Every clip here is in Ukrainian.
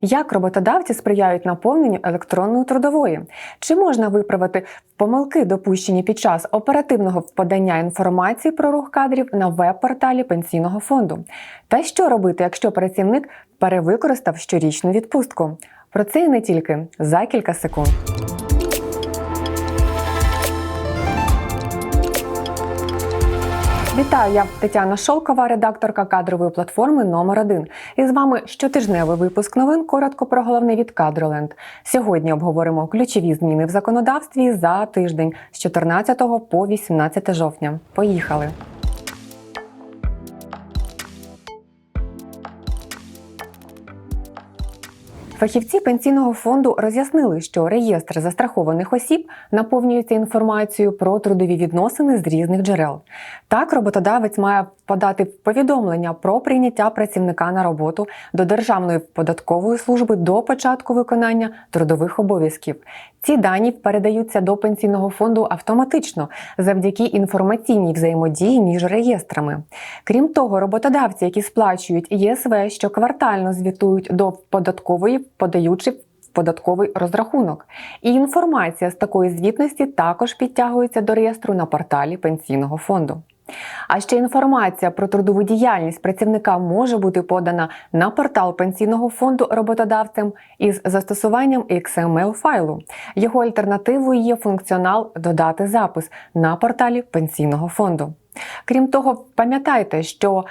Як роботодавці сприяють наповненню електронної трудової? Чи можна виправити помилки, допущені під час оперативного подання інформації про рух кадрів на веб-порталі пенсійного фонду? Та що робити, якщо працівник перевикористав щорічну відпустку? Про це і не тільки за кілька секунд. Вітаю, я Тетяна Шолкова, редакторка кадрової платформи номер 1 І з вами щотижневий випуск новин. Коротко про головне від Кадроленд. Сьогодні обговоримо ключові зміни в законодавстві за тиждень з 14 по 18 жовтня. Поїхали! Фахівці пенсійного фонду роз'яснили, що реєстр застрахованих осіб наповнюється інформацією про трудові відносини з різних джерел. Так, роботодавець має подати повідомлення про прийняття працівника на роботу до Державної податкової служби до початку виконання трудових обов'язків. Ці дані передаються до пенсійного фонду автоматично завдяки інформаційній взаємодії між реєстрами. Крім того, роботодавці, які сплачують ЄСВ, щоквартально звітують до податкової, подаючи податковий розрахунок. І інформація з такої звітності також підтягується до реєстру на порталі пенсійного фонду. А ще інформація про трудову діяльність працівника може бути подана на портал пенсійного фонду роботодавцем із застосуванням XML файлу. Його альтернативою є функціонал Додати запис на порталі пенсійного фонду. Крім того, пам'ятайте, що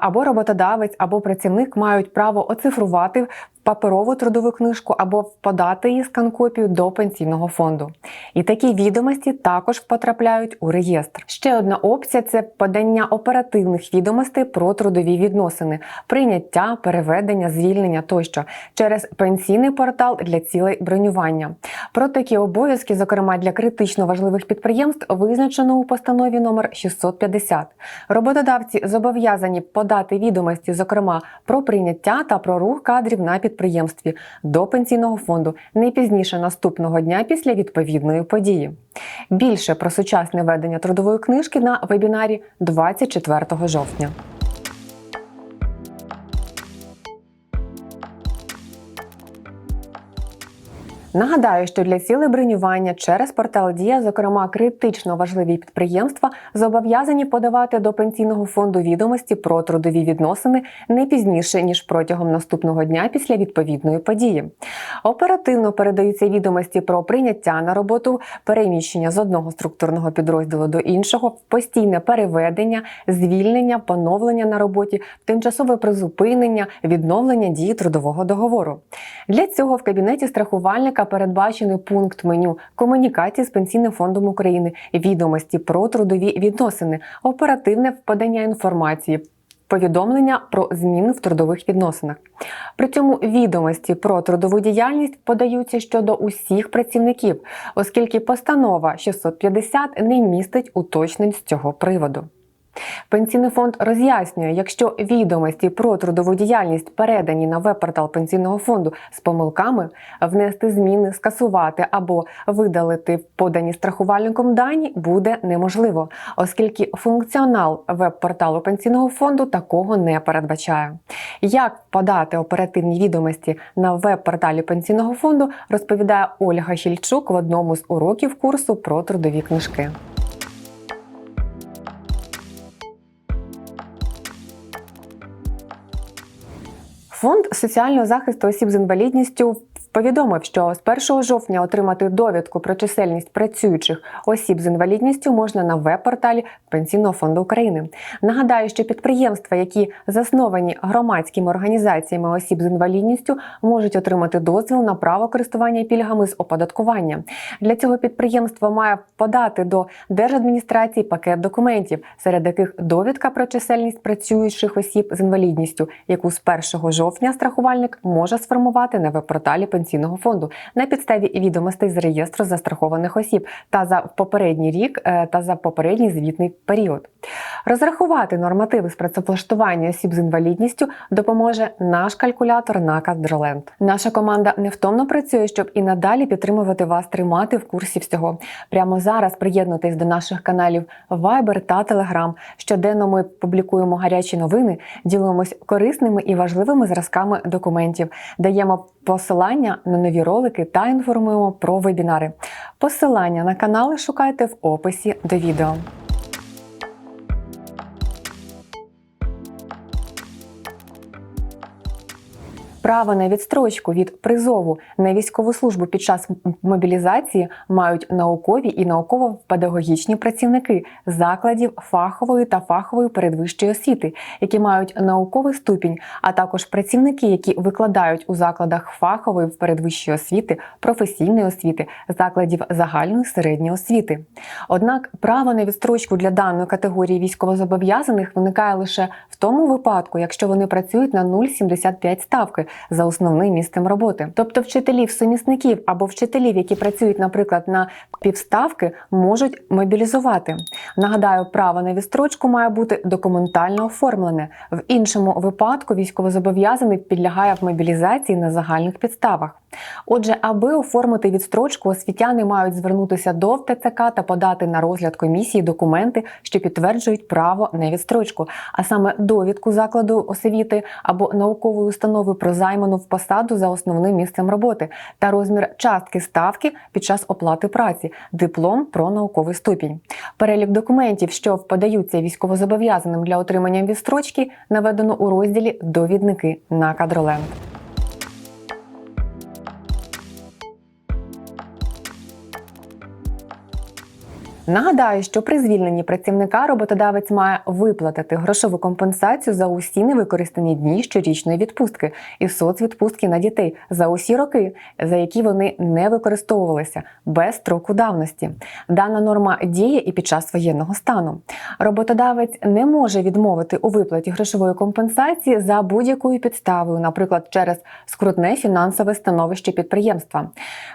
або роботодавець, або працівник мають право оцифрувати паперову трудову книжку або подати її скан-копію до пенсійного фонду. І такі відомості також потрапляють у реєстр. Ще одна опція це подання оперативних відомостей про трудові відносини, прийняття, переведення, звільнення тощо через пенсійний портал для цілей бронювання. Про такі обов'язки, зокрема для критично важливих підприємств, визначено у постанові номер 650. Роботодавці зобов'язані подати відомості, зокрема про прийняття та про рух кадрів на підприємстві до пенсійного фонду не пізніше наступного дня після відповідної події. Більше про сучасне ведення трудової книжки на вебінарі 24 жовтня. Нагадаю, що для цілей бронювання через портал Дія, зокрема критично важливі підприємства, зобов'язані подавати до пенсійного фонду відомості про трудові відносини не пізніше ніж протягом наступного дня після відповідної події. Оперативно передаються відомості про прийняття на роботу, переміщення з одного структурного підрозділу до іншого, постійне переведення, звільнення, поновлення на роботі, тимчасове призупинення, відновлення дії трудового договору. Для цього в кабінеті страхувальника передбачений пункт меню комунікації з пенсійним фондом України, відомості про трудові відносини, оперативне подання інформації. Повідомлення про зміни в трудових відносинах. При цьому відомості про трудову діяльність подаються щодо усіх працівників, оскільки постанова 650 не містить уточнень з цього приводу. Пенсійний фонд роз'яснює, якщо відомості про трудову діяльність передані на веб-портал пенсійного фонду з помилками, внести зміни, скасувати або видалити подані страхувальником дані буде неможливо, оскільки функціонал веб-порталу пенсійного фонду такого не передбачає. Як подати оперативні відомості на веб-порталі пенсійного фонду, розповідає Ольга Хільчук в одному з уроків курсу про трудові книжки. Фонд соціального захисту осіб з інвалідністю повідомив, що з 1 жовтня отримати довідку про чисельність працюючих осіб з інвалідністю можна на веб-порталі Пенсійного фонду України. Нагадаю, що підприємства, які засновані громадськими організаціями осіб з інвалідністю, можуть отримати дозвіл на право користування пільгами з оподаткування. Для цього підприємство має подати до держадміністрації пакет документів, серед яких довідка про чисельність працюючих осіб з інвалідністю, яку з 1 жовтня страхувальник може сформувати на веб-порталі пенсійного фонду на підставі відомостей з реєстру застрахованих осіб та за попередній рік е, та за попередній звітний період. Розрахувати нормативи з працевлаштування осіб з інвалідністю допоможе наш калькулятор на Кадроленд. Наша команда невтомно працює, щоб і надалі підтримувати вас, тримати в курсі всього. Прямо зараз приєднуйтесь до наших каналів Viber та Telegram. Щоденно ми публікуємо гарячі новини, ділимось корисними і важливими зразками документів, даємо посилання на нові ролики та інформуємо про вебінари. Посилання на канали шукайте в описі до відео. Право на відстрочку від призову на військову службу під час мобілізації мають наукові і науково-педагогічні працівники закладів фахової та фахової передвищої освіти, які мають науковий ступінь, а також працівники, які викладають у закладах фахової передвищої освіти, професійної освіти, закладів загальної середньої освіти. Однак право на відстрочку для даної категорії військовозобов'язаних виникає лише в тому випадку, якщо вони працюють на 0,75 ставки за основним місцем роботи. Тобто вчителів сумісників або вчителів, які працюють, наприклад, на півставки, можуть мобілізувати. Нагадаю, право на відстрочку має бути документально оформлене. В іншому випадку військовозобов'язаний підлягає в мобілізації на загальних підставах. Отже, аби оформити відстрочку, освітяни мають звернутися до ТЦК та подати на розгляд комісії документи, що підтверджують право на відстрочку, а саме довідку закладу освіти або наукової установи про займану в посаду за основним місцем роботи та розмір частки ставки під час оплати праці, диплом про науковий ступінь. Перелік документів, що подаються військовозобов'язаним для отримання відстрочки, наведено у розділі Довідники на кадроленд. Нагадаю, що при звільненні працівника роботодавець має виплатити грошову компенсацію за усі невикористані дні щорічної відпустки і соцвідпустки на дітей за усі роки, за які вони не використовувалися без строку давності. Дана норма діє і під час воєнного стану. Роботодавець не може відмовити у виплаті грошової компенсації за будь-якою підставою, наприклад, через скрутне фінансове становище підприємства.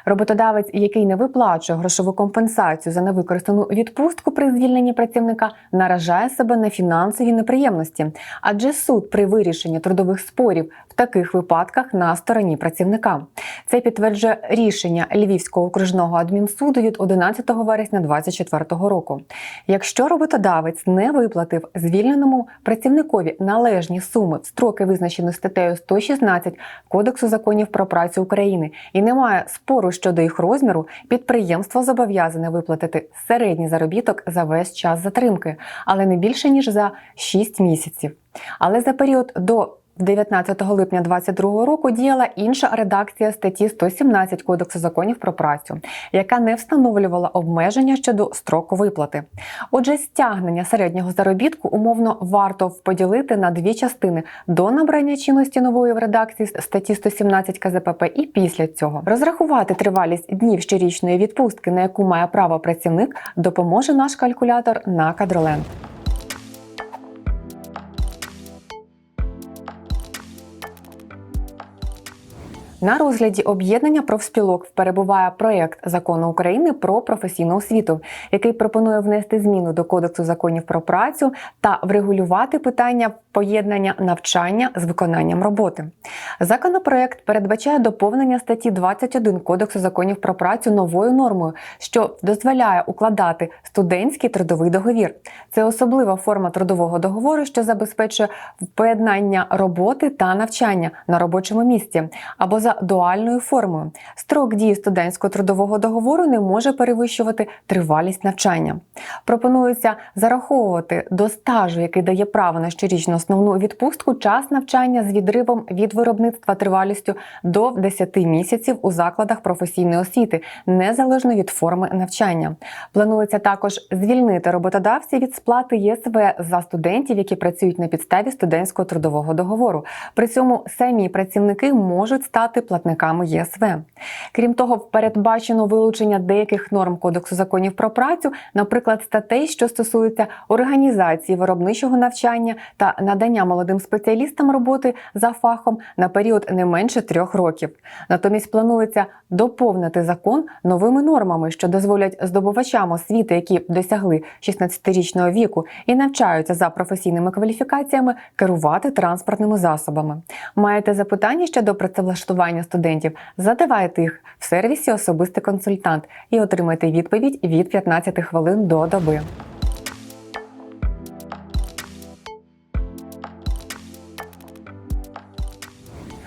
Роботодавець, який не виплачує грошову компенсацію за невикористану відпустку при звільненні працівника, наражає себе на фінансові неприємності, адже суд при вирішенні трудових спорів в таких випадках на стороні працівника. Це підтверджує рішення Львівського окружного адмінсуду від 11 вересня 2024 року. Якщо роботодавець не виплатив звільненому працівникові належні суми в строки, визначені статтею 116 Кодексу законів про працю України, і немає спору щодо їх розміру, підприємство зобов'язане виплатити середній заробіток за весь час затримки, але не більше ніж за 6 місяців. Але за період до 19 липня 2022 року діяла інша редакція статті 117 Кодексу законів про працю, яка не встановлювала обмеження щодо строку виплати. Отже, стягнення середнього заробітку умовно варто поділити на дві частини до набрання чинності нової в редакції статті 117 КЗПП і після цього розрахувати тривалість днів щорічної відпустки, на яку має право працівник, допоможе наш калькулятор на кадроленд. На розгляді об'єднання профспілок перебуває проєкт закону України про професійну освіту, який пропонує внести зміну до Кодексу законів про працю та врегулювати питання поєднання навчання з виконанням роботи. Законопроект передбачає доповнення статті 21 Кодексу законів про працю новою нормою, що дозволяє укладати студентський трудовий договір. Це особлива форма трудового договору, що забезпечує поєднання роботи та навчання на робочому місці або за дуальною формою. Строк дії студентського трудового договору не може перевищувати тривалість навчання. Пропонується зараховувати до стажу, який дає право на щорічну основну відпустку, час навчання з відривом від виробництва тривалістю до 10 місяців у закладах професійної освіти, незалежно від форми навчання. Планується також звільнити роботодавців від сплати ЄСВ за студентів, які працюють на підставі студентського трудового договору. При цьому самі працівники можуть стати платниками ЄСВ. Крім того, передбачено вилучення деяких норм Кодексу законів про працю, наприклад, статей, що стосуються організації виробничого навчання та надання молодим спеціалістам роботи за фахом на період не менше трьох років. Натомість планується доповнити закон новими нормами, що дозволять здобувачам освіти, які досягли 16-річного віку і навчаються за професійними кваліфікаціями, керувати транспортними засобами. Маєте запитання щодо працевлаштування студентів? Задавайте їх в сервісі Особистий консультант і отримайте відповідь від 15 хвилин до доби.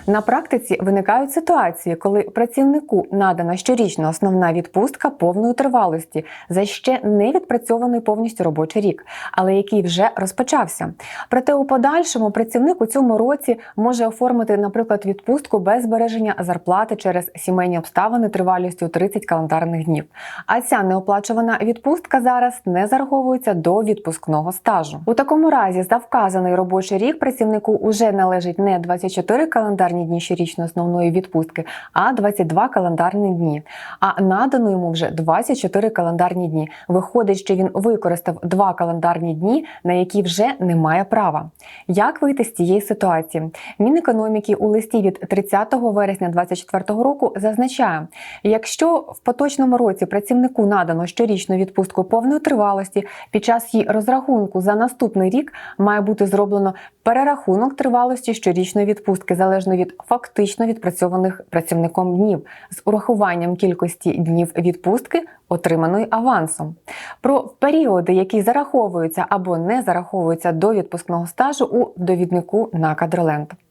На практиці виникають ситуації, коли працівнику надана щорічна основна відпустка повної тривалості за ще не відпрацьований повністю робочий рік, але який вже розпочався. Проте у подальшому працівник у цьому році може оформити, наприклад, відпустку без збереження зарплати через сімейні обставини тривалістю 30 календарних днів. А ця неоплачувана відпустка зараз не зараховується до відпускного стажу. У такому разі за вказаний робочий рік працівнику уже належить не 24 календарні дні щорічної основної відпустки, а 22 календарні дні. А надано йому вже 24 календарні дні. Виходить, що він використав 2 календарні дні, на які вже немає права. Як вийти з цієї ситуації? Мінекономіки у листі від 30 вересня 2024 року зазначає, якщо в поточному році працівнику надано щорічну відпустку повної тривалості, під час її розрахунку за наступний рік має бути зроблено перерахунок тривалості щорічної відпустки залежно від фактично відпрацьованих працівником днів з урахуванням кількості днів відпустки, отриманої авансом. Про періоди, які зараховуються або не зараховуються до відпускного стажу у довіднику на кадроленд.